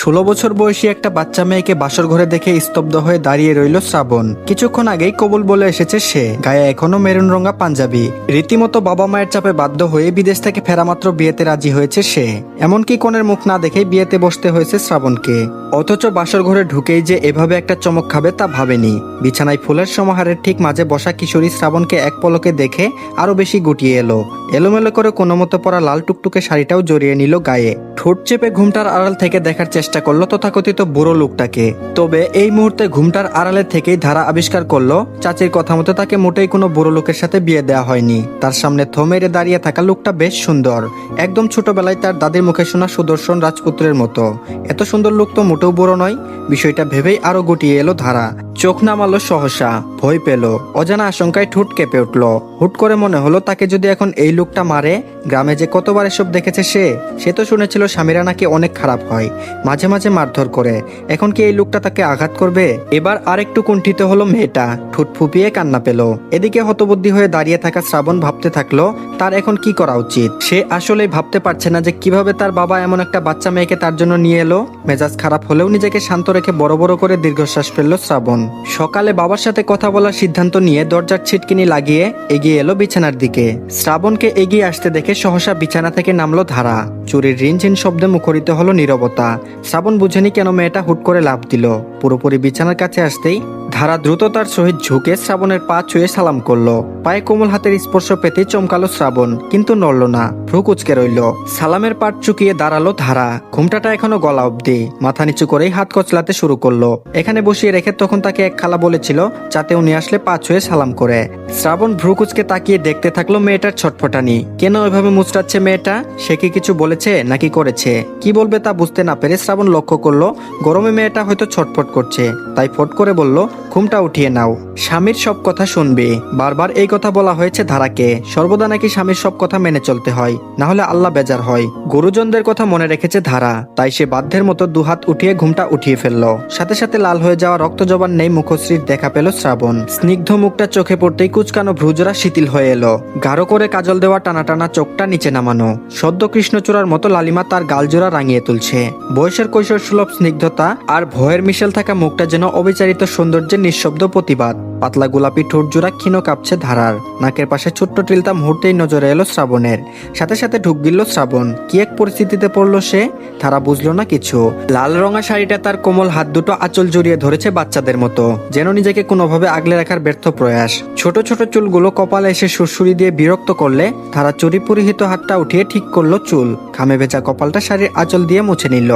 ষোলো বছর বয়সী একটা বাচ্চা মেয়েকে বাসর ঘরে দেখে স্তব্ধ হয়ে দাঁড়িয়ে রইল শ্রাবণ। কিছুক্ষণ আগেই কবুল বলে এসেছে সে। গায়ে এখনও মেরুন রঙা পাঞ্জাবি। রীতিমতো বাবা মায়ের চাপে বাধ্য হয়ে বিদেশ থেকে ফেরামাত্র বিয়েতে রাজি হয়েছে সে। এমনকি কনের মুখ না দেখে বিয়েতে বসতে হয়েছে শ্রাবণকে। অথচ বাসর ঘরে ঢুকেই যে এভাবে একটা চমক খাবে তা ভাবেনি। বিছানায় ফুলের সমাহারের ঠিক মাঝে বসা কিশোরী শ্রাবণকে এক পলকে দেখে আরও বেশি গুটিয়ে এলো। এলোমেলো করে কোনো মতো পরা লাল টুকটুকে শাড়িটাও জড়িয়ে নিল গায়ে। ঠোঁট চেপে ঘুমটার আড়াল থেকে দেখার চেষ্টা করল তথাকথিত বুড়ো লোকটাকে। তবে এই মুহূর্তে ঘুমটার আড়ালে থেকেই ধারা আবিষ্কার করল, চাচির কথা মতো তাকে মোটেই কোনো বুড়ো লোকের সাথে বিয়ে দেওয়া হয়নি। তার সামনে থমেরে দাঁড়িয়ে থাকা লোকটা বেশ সুন্দর। একদম ছোটবেলায় তার দাদির মুখে শোনা সুদর্শন রাজপুত্রের মতো। এত সুন্দর লোক তো মোটেও বুড়ো নয়। বিষয়টা ভেবেই আরও গুটিয়ে এলো ধারা। চোখ নামালো সহসা, ভয় পেল, অজানা আশঙ্কায় ঠোঁট কেঁপে উঠল। হুট করে মনে হলো তাকে যদি এখন এই লোকটা মারে, গ্রামে যে কতবার এসব দেখেছে সে? সে তো শুনেছিল স্বামীরা নাকি অনেক খারাপ হয়, মাঝে মাঝে মারধর করে। এখন কি এই লোকটা তাকে আঘাত করবে? এবার আরেকটু কুণ্ঠিত হলো মেয়েটা, ঠোঁট ফুপিয়ে কান্না পেল। এদিকে হতবুদ্ধি হয়ে দাঁড়িয়ে থাকা শ্রাবণ ভাবতে থাকল, তার এখন কি করা উচিত? সে আসলে ভাবতে পারছে না যে কীভাবে তার বাবা এমন একটা বাচ্চা মেয়েকে তার জন্য নিয়ে এলো। মেজাজ খারাপ হলেও নিজেকে শান্ত রেখে বড় বড় করে দীর্ঘশ্বাস ফেলল শ্রাবণ। সকালে বাবার সাথে কথা বলার সিদ্ধান্ত নিয়ে দরজার ছিটকিনি লাগিয়ে এগিয়ে এলো বিছানার দিকে। শ্রাবণকে এগিয়ে আসতে দেখে সহসা বিছানা থেকে নামলো ধারা। চুরির রিনঝিন শব্দে মুখরিত হলো নিরবতা। শ্রাবণ বুঝেনি কেন মেয়েটা হুট করে লাভ দিল। পুরোপুরি বিছানার কাছে আসতেই ধারা দ্রুততার সহিত ঝুঁকে শ্রাবণের পা ছুঁয়ে সালাম করল। পায়ে কোমল হাতের স্পর্শ পেতে চমকালো শ্রাবণ, কিন্তু নড়ল না। ভ্রু কুচকে রইল। সালামের পাট চুকিয়ে দাঁড়াল ধারা। ঘুমটাটা এখনও গলা অবধি। মাথা নিচু করেই হাত কচলাতে শুরু করল। এখানে বসিয়ে রেখে তখন তাকে এক খালা বলেছিল যাতে উনি আসলে পা ছুঁয়ে সালাম করে। শ্রাবণ ভ্রু কুচকে তাকিয়ে দেখতে থাকল মেয়েটার ছটফটানি। কেন এভাবে মুচড়াচ্ছে মেয়েটা? সে কি কিছু বলেছে নাকি করেছে? কি বলবে তা বুঝতে না পেরে শ্রাবণ লক্ষ্য করল, গরমে মেয়েটা হয়তো ছটফট করছে। তাই ফট করে বলল ঘুমটা উঠিয়ে নাও। স্বামীর সব কথা শুনবে। বারবার এই কথা বলা হয়েছে ধারাকে। সর্বদা নাকি স্বামীর সব কথা মেনে চলতে হয়। না হলে আল্লাহ বেজার হয়। গুরুজনদের কথা মনে রেখেছে ধারা। তাই সে বাধ্যের মতো দুহাত উঠিয়ে ঘুমটা উঠিয়ে ফেলল। সাথে সাথে লাল হয়ে যাওয়া রক্ত জবান নেই মুখশ্রীর দেখা পেল শ্রাবণ। স্নিগ্ধ মুখটা চোখে পড়তেই কুচকানো ভ্রুজরা শিথিল হয়ে এলো। গাঢ় করে কাজল দেওয়া টানা টানা চোখটা নিচে নামানো। সদ্য কৃষ্ণচূড়ার মতো লালিমা তার গালজোড়া রাঙিয়ে তুলছে। বয়সের কৈশোর সুলভ স্নিগ্ধতা আর ভয়ের মিশেল থাকা মুখটা যেন অবিচারিত সৌন্দর্যের নিঃশব্দ প্রতিবাদ। পাতলা গোলাপি ঠোঁট জোড়া ক্ষীণ কাঁপছে ধারার। নাকের পাশে ছোট্ট টিলতা মুহূর্তেই নজরে এলো শ্রাবণের। সাথে সাথে ঢুক গিলল শ্রাবণ। কি এক পরিস্থিতিতে পড়ল সে? ধারা বুঝলো না কিছু। লাল রঙা শাড়িটা তার কোমল হাত দুটো আঁচল জড়িয়ে ধরেছে বাচ্চাদের মতো। যেন নিজেকে কোনোভাবে আগলে রাখার ব্যর্থ প্রয়াস। ছোট ছোট চুলগুলো কপালে এসে সুরসুরি দিয়ে বিরক্ত করলে ধারা চুরি পরিহিত হাতটা উঠিয়ে ঠিক করল চুল। খামে ভেজা কপালটা শাড়ির আঁচল দিয়ে মুছে নিল।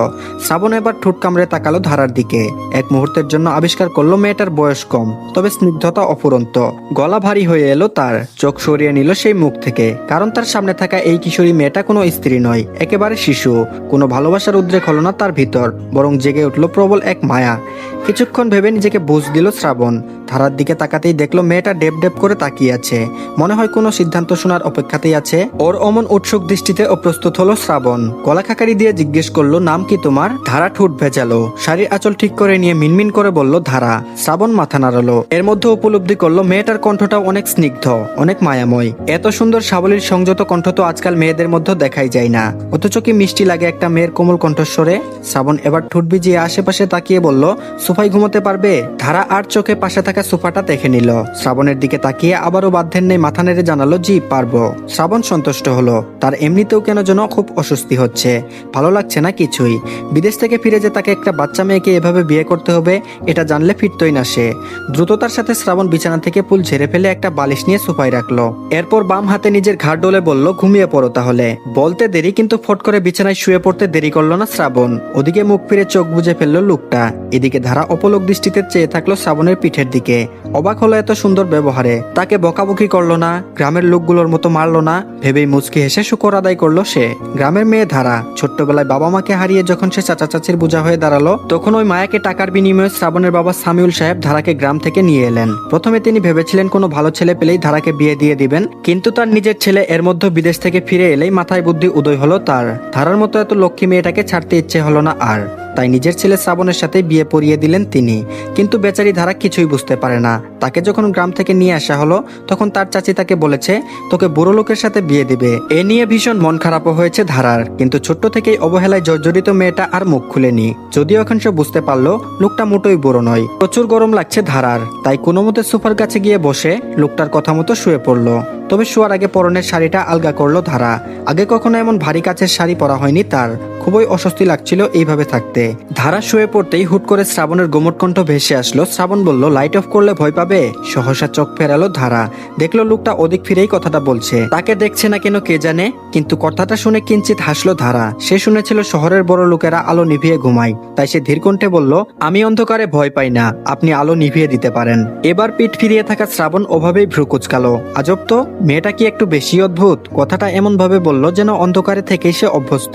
শ্রাবণ এবার ঠোঁট কামড়ে তাকালো ধারার দিকে। এক মুহূর্তের জন্য আবিষ্কার করল মেয়েটার বয়স কম, তবে স্নিগ্ধতা অফুরন্ত। গলা ভারী হয়ে এলো তার। চোখ সরিয়ে নিল সেই মুখ থেকে। কারণ তার সামনে থাকা এই কিশোরী মেয়েটা কোনো স্ত্রী নয়, একেবারে শিশু। কোনো ভালোবাসার উদ্রেক হলো না তার ভিতর, বরং জেগে উঠল প্রবল এক মায়া। কিছুক্ষণ ভেবে নিজেকে বুঝ দিল শ্রাবণ। ধারার দিকে তাকাতেই দেখল মেয়েটা ডেপ ডেপ করে তাকিয়ে আছে। মনে হয় কোনো সিদ্ধান্ত শোনার অপেক্ষাতেই আছে। ওর অমন উৎসুক দৃষ্টিতে ও প্রস্তুত হলো শ্রাবণ। গলা খাকারি দিয়ে জিজ্ঞেস করল, নাম কি তোমার? ধারা ঠোঁট ভেজালো। শাড়ির আঁচল ঠিক করে নিয়ে মিনমিন করে বলল, ধারা। শ্রাবণ মাথা নাড়ালো। এর মধ্যে উপলব্ধি করল, মেয়েটার কণ্ঠটাও অনেক স্নিগ্ধ, অনেক মায়াময়। এত সুন্দর সাবলীর সংযত কণ্ঠ তো আজকাল মেয়েদের মধ্যে দেখাই যায় না। অথচ কি মিষ্টি লাগে একটা মেয়ের কোমল কণ্ঠস্বরে? শ্রাবণ এবার ঠোঁট ভিজিয়ে আশেপাশে তাকিয়ে বলল সোফায় ঘুমোতে পারবে? ধারা আর চোখে পাশে থাকা সোফাটা দেখে নিল। শ্রাবণের দিকে তাকিয়ে আবারও বাধ্যের নেই মাথা নেড়ে জানালো, জি, পারব। শ্রাবণ সন্তুষ্ট হলো। তার এমনিতেও কেন যেন খুব অস্বস্তি হচ্ছে। ভালো লাগছে না কিছুই। বিদেশ থেকে ফিরে যে তাকে একটা বাচ্চা মেয়েকে এভাবে বিয়ে করতে হবে, এটা জানলে ফিরতই না সে। দ্রুততার সাথে শ্রাবণ বিছানা থেকে পুল ঝেড়ে ফেলে একটা বালিশ নিয়ে সোফায় রাখল। এরপর বাম হাতে নিজের ঘাট ডোলে বলল, ঘুমিয়ে পড়ো তাহলে। বলতে দেরি, কিন্তু ফট করে বিছানায় শুয়ে পড়তে দেরি করল না শ্রাবণ। ওদিকে মুখ ফিরে চোখ বুজে ফেলল লোকটা। এদিকে ধারা অপলক দৃষ্টিতে চেয়ে থাকল শ্রাবণের পিঠের দিকে। অবাক হলো এত সুন্দর ব্যবহারে। তাকে বকাবকি করল না, গ্রামের লোকগুলোর মতো মারলো না, ভেবেই মুচকি হেসে শুকর আদায় করল সে। গ্রামের মেয়ে ধারা, ছোট্টবেলায় বাবা মাকে হারিয়ে যখন সে চাচা চাচির বোঝা হয়ে দাঁড়াল, তখন ওই মায়াকে টাকার বিনিময়ে শ্রাবণের বাবা সামিউল সাহেব ধারাকে গ্রাম থেকে নিয়ে এলেন। প্রথমে তিনি ভেবেছিলেন কোনো ভালো ছেলে পেলেই ধারাকে বিয়ে দিয়ে দিবেন, কিন্তু তার নিজের ছেলে এর মধ্যে বিদেশ থেকে ফিরে এলেই মাথায় বুদ্ধি উদয় হলো তার। ধারার মতো এত লক্ষ্মী মেয়েটাকে ছাড়তে ইচ্ছে হলো না আর। তাই নিজের ছেলে শ্রাবণের সাথে বিয়ে পড়িয়ে দিলেন তিনি। কিন্তু বেচারি ধারা কিছুই বুঝতে পারে না। তাকে যখন গ্রাম থেকে নিয়ে আসা হলো, তখন তার চাচি তাকে বলেছে, তোকে বুড়ো লোকের সাথে বিয়ে দিবে। এ নিয়ে ভীষণ মন খারাপও হয়েছে ধারার। কিন্তু ছোট্ট থেকেই অবহেলায় জর্জরিত মেয়েটা আর মুখ খুলেনি। যদিও এখন সে বুঝতে পারল, লোকটা মোটোই বুড়ো নয়। প্রচুর গরম লাগছে ধারার। তাই কোনো মতে সোফার কাছে গিয়ে বসে লোকটার কথা মতো শুয়ে পড়ল। তবে শোয়ার আগে পরনের শাড়িটা আলগা করল ধারা। আগে কখনো এমন ভারী কাছের শাড়ি পরা হয়নি তার। খুবই অস্বস্তি লাগছিল এইভাবে থাকতে। ধারা শুয়ে পড়তেই হুট করে শ্রাবণের গোমট কণ্ঠ ভেসে আসলো। শ্রাবণ বলল লাইট অফ করলে ভয় পাবে? সহসা চোখ ফেরালো ধারা। দেখল লোকটা ওদিক ফিরেই কথাটা বলছে। তাকে দেখছে না কেন কে জানে? কিন্তু কথাটা শুনে কিঞ্চিত হাসলো ধারা। সে শুনেছিল শহরের বড় লোকেরা আলো নিভিয়ে ঘুমায়। তাই সে ধীর কণ্ঠে বলল, আমি অন্ধকারে ভয় পাই না। আপনি আলো নিভিয়ে দিতে পারেন। এবার পিঠ ফিরিয়ে থাকা শ্রাবণ ওভাবেই ভ্রু কুচকালো। আজব তো! মেয়েটা কি একটু বেশি অদ্ভুত? কথাটা এমনভাবে বলল যেন অন্ধকারে থেকেই সে অভ্যস্ত।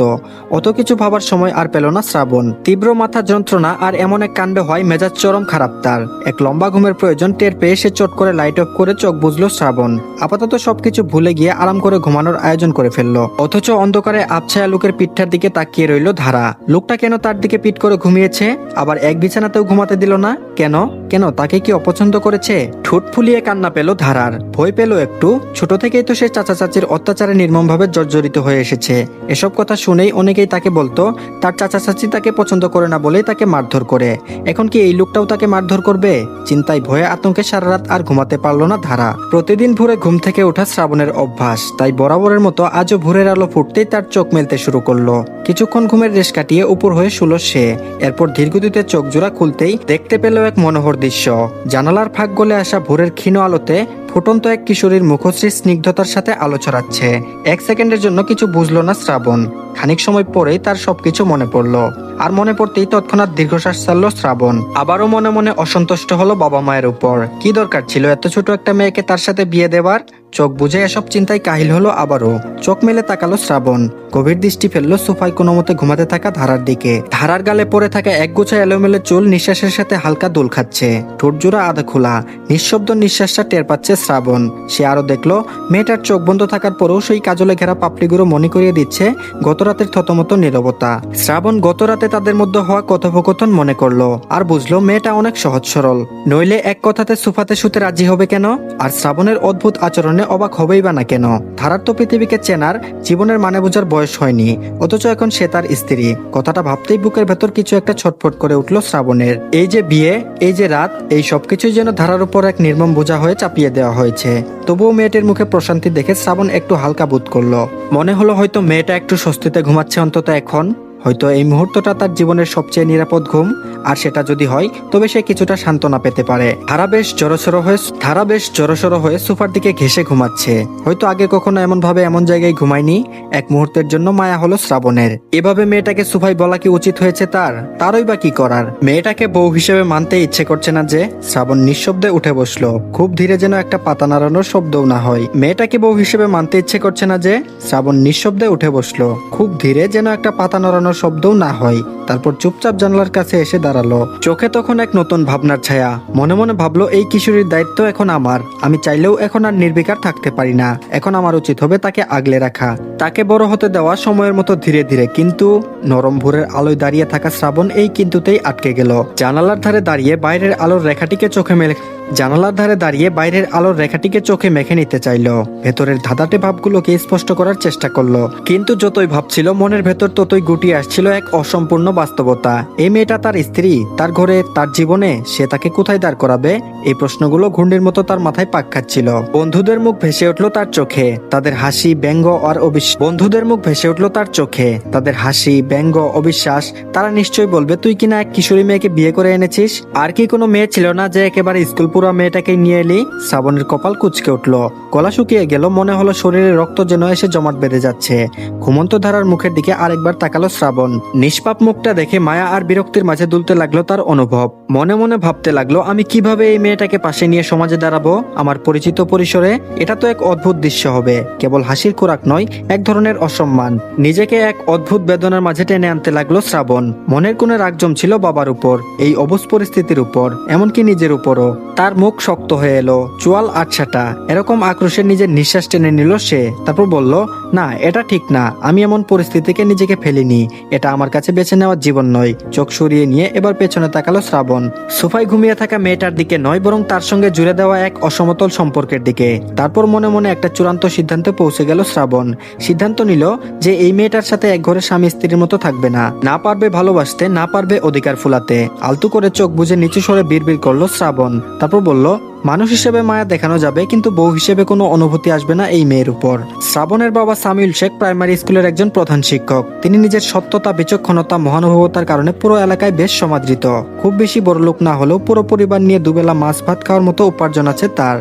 অত কিছু ভাবার সময় আর পেল না শ্রাবণ। তীব্র মাথা যন্ত্রণা আর এমন এক কাণ্ড হয় মেজাজ চরম খারাপ তার। এক লম্বা ঘুমের প্রয়োজন টের পেয়ে সে চট করে লাইট অফ করে চোখ বুঝলো শ্রাবণ। আপাতত সবকিছু ভুলে গিয়ে আরাম করে ঘুমানোর আয়োজন করে ফেলল। অথচ অন্ধকারে আবছায়া লোকের পিঠটার দিকে তাকিয়ে রইল ধারা। লোকটা কেন তার দিকে পিঠ করে ঘুমিয়েছে? আবার এক বিছানাতেও ঘুমাতে দিল না? কেন? কেন তাকে কি অপছন্দ করেছে? ঠোঁট ফুলিয়ে কান্না পেল ধারার। ভয় পেল একটু। ছোট থেকেই তো সে চাচা চাচির অত্যাচারে নির্মমভাবে জর্জরিত হয়ে এসেছে। এসব কথা শুনেই অনেকেই তাকে বলতো, তার চাচা চাচি তাকে পছন্দ করে না বলেই তাকে মারধর করে। এখন কি এই লোকটাও তাকে মারধর করবে? চিন্তায় ভয়ে আতঙ্কে সারা রাত আর ঘুমাতে পারল না ধারা। প্রতিদিন ভোরে ঘুম থেকে ওঠা শ্রাবণের অভ্যাস। তাই বরাবরের মতো আজও ভোরের আলো ফুটতেই তার চোখ মেলতে শুরু করল। কিছুক্ষণ ঘুমের রেশ কাটিয়ে উপর হয়ে শুলো সে। এরপর ধীরগতিতে চোখ জোড়া খুলতেই দেখতে পেল এক মনোহর দৃশ্য। জানালার ফাঁক গলে আসা ভোরের ক্ষীণ আলোতে ফুটন্ত এক কিশোরীর মুখশ্রী স্নিগ্ধতার সাথে আলো ছড়াচ্ছে। এক সেকেন্ডের জন্য কিছু বুঝলো না শ্রাবণ। খানিক সময় পরেই তার সবকিছু মনে পড়ল। আর মনে পড়তেই তৎক্ষণাৎ দীর্ঘশ্বাস ছাড়লো শ্রাবণ। আবারও মনে মনে অসন্তুষ্ট হলো বাবা মায়ের উপর। কি দরকার ছিল? এত ছোট একটা মেয়েকে তার সাথে বিয়ে দেওয়ার চোখ বুঝে এসব চিন্তায় কাহিল হলো আবারও। চোখ মেলে তাকালো শ্রাবণ। গভীর দৃষ্টি ফেলল সোফায় কোনো মতে ঘুমাতে থাকা ধারার দিকে। ধারার গালে পড়ে থাকা এক গোছা এলোমেলো চুল নিঃশ্বাসের সাথে হালকা দোল খাচ্ছে। ঠোঁট জোড়া আধা খোলা। নিঃশব্দ নিঃশ্বাসটা টের পাচ্ছে শ্রাবণ। সে আরও দেখল, মেয়েটার চোখ বন্ধ থাকার পরেও সেই কাজলে ঘেরা পাপড়িগুলো মনে করিয়ে দিচ্ছে গত রাতের থতমত নীরবতা। শ্রাবণ গত রাতে তাদের মধ্যে হওয়া কথোপকথন মনে করল। আর বুঝলো, মেয়েটা অনেক সহজ সরল। নইলে এক কথাতে সোফাতে শুতে রাজি হবে কেন? আর শ্রাবণের অদ্ভুত আচরণে অবাক হবেই বা না কেন? ধারার তো পৃথিবীকে চেনার, জীবনের মানে বোঝার বয়স হয়নি। অথচ এখন সে তার স্ত্রী। কথাটা ভাবতেই বুকের ভেতর কিছু একটা ছটফট করে উঠল শ্রাবণের। এই যে বিয়ে, এই যে রাত, এই সবকিছুই যেন ধারার উপর এক নির্মম বোঝা হয়ে চাপিয়ে দেওয়া হয়েছে। তবুও মেয়েটির মুখে প্রশান্তি দেখে শ্রাবণ একটু হালকা বোধ করল। মনে হলো হয়তো মেয়েটা একটু স্বস্তিতে ঘুমাচ্ছে অন্তত এখন। হয়তো এই মুহূর্তটা তার জীবনের সবচেয়ে নিরাপদ ঘুম, আর সেটা যদি হয়, তবে সে কিছুটা সান্ত্বনা পেতে পারে। ধারা বেশ জড়সড় হয়ে ধারা বেশ জড়সড় হয়ে সোফার দিকে ঘেসে ঘুমাচ্ছে। হয়তো আগে কখনো এমন ভাবে এমন জায়গায় ঘুমায়নি, এক মুহূর্তের জন্য মায়া হলো শ্রাবণের। এভাবে মেয়েটাকে সুফাই বলা কি উচিত হয়েছে তার? তারই বা কি করার? মেয়েটাকে বউ হিসেবে মানতে ইচ্ছে করছে না যে, শ্রাবণ নিঃশব্দে উঠে বসল। খুব ধীরে যেন একটা পাতা নাড়ানোর শব্দও না হয়। মেয়েটাকে বউ হিসেবে মানতে ইচ্ছে করছে না যে, শ্রাবণ নিঃশব্দে উঠে বসল। খুব ধীরে যেন একটা পাতা নড়ানোর শব্দও না হয়। তারপর চুপচাপ জানলার কাছে এসে দাঁড়াল। চোখে তখন এক নতুন ভাবনার ছায়া। মনে মনে ভাবলো, এই কিশোরীর দায়িত্ব এখন আমার। আমি চাইলেও এখন আর নির্বিকার থাকতে পারি না। এখন আমার উচিত হবে তাকে আগলে রাখা। তাকে বড় হতে দেওয়া সময়ের মতো ধীরে ধীরে। কিন্তু নরম ভোরের আলোয় দাঁড়িয়ে থাকা শ্রাবণ এই কিন্তুতেই আটকে গেল। জানালার ধারে দাঁড়িয়ে বাইরের আলোর রেখাটিকে চোখে মেলে জানালার ধারে দাঁড়িয়ে বাইরের আলোর রেখাটিকে চোখে মেখে নিতে চাইলো। ভেতরের ধাঁধাটে ভাবগুলোকে স্পষ্ট করার চেষ্টা করল। কিন্তু যতই ভাবছিল, মনের ভেতর ততই গুটিয়ে আসছিল এক অসম্পূর্ণ বাস্তবতা। এই মেয়েটা তার স্ত্রী, তার ঘরে, তার জীবনে, সে তাকে কোথায় দাঁড় করাবে? এই প্রশ্নগুলো ঘূর্ণির মতো তার মাথায় পাক খাচ্ছিল। বন্ধুদের মুখ ভেসে উঠল তার চোখে। তাদের হাসি, ব্যঙ্গ আর অবিশ্বাস। বন্ধুদের মুখ ভেসে উঠল তার চোখে। তাদের হাসি, ব্যঙ্গ, অবিশ্বাস, তারা নিশ্চয়ই বলবে, তুই কিনা এক কিশোরী মেয়েকে বিয়ে করে এনেছিস? আর কি কোনো মেয়ে ছিল না যে একেবারে স্কুল পুরো মেয়েটাকে নিয়ে এলি শ্রাবণের কপাল কুচকে উঠল। গলা শুকিয়ে গেল, মনে হলো শরীরে রক্ত যেন এসে জমাট বেঁধে যাচ্ছে। ঘুমন্ত ধারার মুখের দিকে আরেকবার তাকালো শ্রাবণ। নিষ্পাপ মুখটা দেখে মায়া আর বিরক্তির মাঝে দুলতে লাগল তার অনুভব। মনে মনে ভাবতে লাগল, আমি কীভাবে এই মেয়েটাকে পাশে নিয়ে সমাজে দাঁড়াবো? আমার পরিচিত পরিসরে এটা তো এক অদ্ভুত দৃশ্য হবে। কেবল হাসির খোরাক নয়, এক ধরনের অসম্মান। নিজেকে এক অদ্ভুত বেদনার মাঝে টেনে আনতে লাগল শ্রাবণ। মনের কোণে রাগ জমছিল বাবার উপর, এই অবুজ পরিস্থিতির উপর, এমনকি নিজের উপরও। তার তার মুখ শক্ত হয়ে এলো, চোয়াল আটসাটা। এরকম আক্রোশে নিজের নিঃশ্বাস টেনে নিল সে। তারপর বলল, না, এটা ঠিক না। আমি এমন পরিস্থিতি থেকে নিজেকে ফেলিনি। এটা আমার কাছে বেছে নেওয়ার জীবন নয়। চোখ সরিয়ে নিয়ে এবার পেছনে তাকালো শ্রাবণ। সোফায় ঘুমিয়ে থাকা মেয়েটার দিকে নয়, বরং তার সঙ্গে জুড়ে দেওয়া এক অসমতল সম্পর্কের দিকে। তারপর মনে মনে একটা চূড়ান্ত সিদ্ধান্তে পৌঁছে গেল শ্রাবণ। সিদ্ধান্ত নিল যে এই মেয়েটার সাথে এক ঘরে স্বামী স্ত্রীর মতো থাকবে না। না পারবে ভালোবাসতে, না পারবে অধিকার ফুলাতে। আলতু করে চোখ বুঝে নিচু সরে বিড়বিড় করল শ্রাবণ। তারপর বলল মানুষ হিসেবে মায়া দেখানো যাবে, কিন্তু বউ হিসেবে কোনো অনুভূতি আসবে না এই মেয়ের উপর। শ্রাবণের বাবা সামিউল শেখ প্রাইমারি স্কুলের একজন প্রধান শিক্ষক। তিনি নিজের সত্যতা, বিচক্ষণতা, মহানুভবতার কারণে পুরো এলাকায় বেশ সমাদৃত। খুব বেশি বড় লোক না হলেও পুরো পরিবার নিয়ে দুবেলা মাছ ভাত খাওয়ার মতো উপার্জন আছে তার।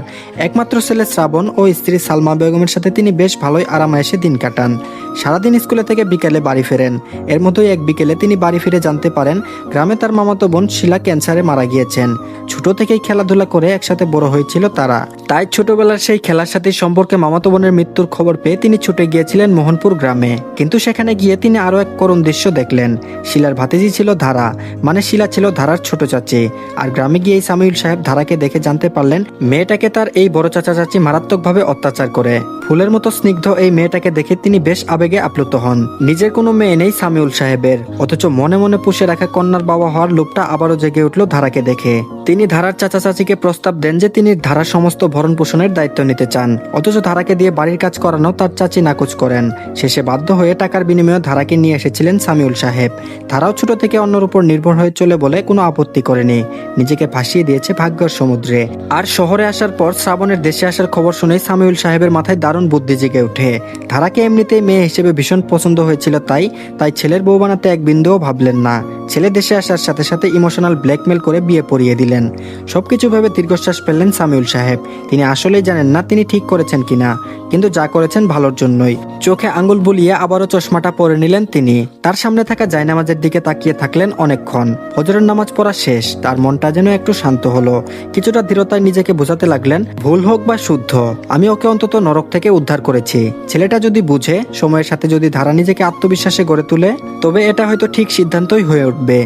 একমাত্র ছেলে শ্রাবণ ও স্ত্রী সালমা বেগমের সাথে তিনি বেশ ভালোই আরামায়েসে দিন কাটান। সারাদিন স্কুলে থেকে বিকেলে বাড়ি ফেরেন। এর মধ্যেই এক বিকেলে তিনি বাড়ি ফিরে জানতে পারেন, গ্রামে তার মামাতো বোন শিলা ক্যান্সারে মারা গিয়েছেন। ছোট থেকেই খেলাধুলা করে একসাথে বড় হয়েছিল তারা। তাই ছোটবেলার সেই খেলার সাথে সম্পর্কে মামাতো বোনের মৃত্যুর খবর পেয়ে তিনি ছুটে গিয়েছিলেন মোহনপুর গ্রামে। কিন্তু সেখানে গিয়ে তিনি আরও এক করুণ দৃশ্য দেখলেন। শিলার ভাতিজি ছিল ধারা মানে শিলা ছিল ধারার ছোট চাচি। আর গ্রামে গিয়ে সামিউল সাহেব ধারাকে দেখে জানতে পারলেন, মেয়েটাকে তার এই বড় চাচা চাচি মারাত্মকভাবে অত্যাচার করে। ফুলের মতো স্নিগ্ধ এই মেয়েটাকে দেখে তিনি বেশ আবেগে আপ্লুত হন। নিজের কোনো মেয়ে নেই সামিউল সাহেবের, অথচ মনে মনে পুষে রাখা কন্যার বাবা হওয়ার লোভটা আবারও জেগে উঠল ধারাকে দেখে। তিনি ধারার চাচা চাচিকে প্রস্তাব দেন যে তিনি ধারার সমস্ত ভরণ পোষণের দায়িত্ব নিতে চান। অথচ ধারাকে দিয়ে বাড়ির কাজ করানো তার চাচি নাকচ করেন। শেষে বাধ্য হয়ে টাকার বিনিময়ে ধারাকে নিয়ে এসেছিলেন সামিউল সাহেব। ধারাও ছোট থেকে অন্যের উপর নির্ভর হয়ে চলে বলে কোনো আপত্তি করেনি। নিজেকে ভাসিয়ে দিয়েছে ভাগ্যর সমুদ্রে। আর শহরে আসার পর শ্রাবণের দেশে আসার খবর শুনেই সামিউল সাহেবের মাথায় দারুণ বুদ্ধি জেগে ওঠে। ধারাকে এমনিতেই মেয়ে হিসেবে ভীষণ পছন্দ হয়েছিল তাই তাই ছেলের বউ বানাতে এক বিন্দুও ভাবলেন না। ছেলে দেশে আসার সাথে সাথে ইমোশনাল ব্ল্যাকমেল করে বিয়ে পড়িয়ে দিলেন। সবকিছু ভেবে দীর্ঘশ্বাস ফেললেন সামিউল সাহেব। তিনি আসলেই জানেন না তিনি ঠিক করেছেন কিনা, কিন্তু যা করেছেন ভালোর জন্যই। চোখে আঙ্গুল বুলিয়ে আবারও চশমাটা পরে নিলেন তিনি। তার সামনে থাকা জায়নামাজের দিকে তাকিয়ে থাকলেন অনেকক্ষণ। হজরের নামাজ পড়া শেষ, তার মনটা যেন একটু শান্ত হলো। কিছুটা দৃঢ়তায় নিজেকে বোঝাতে লাগলেন, ভুল হোক বা শুদ্ধ, আমি ওকে অন্তত নরক থেকে উদ্ধার করেছি। ছেলেটা যদি বুঝে, সময়ের সাথে যদি ধারা নিজেকে আত্মবিশ্বাসে গড়ে তুলে, তবে এটা হয়তো ঠিক সিদ্ধান্তই হয়ে উঠবে।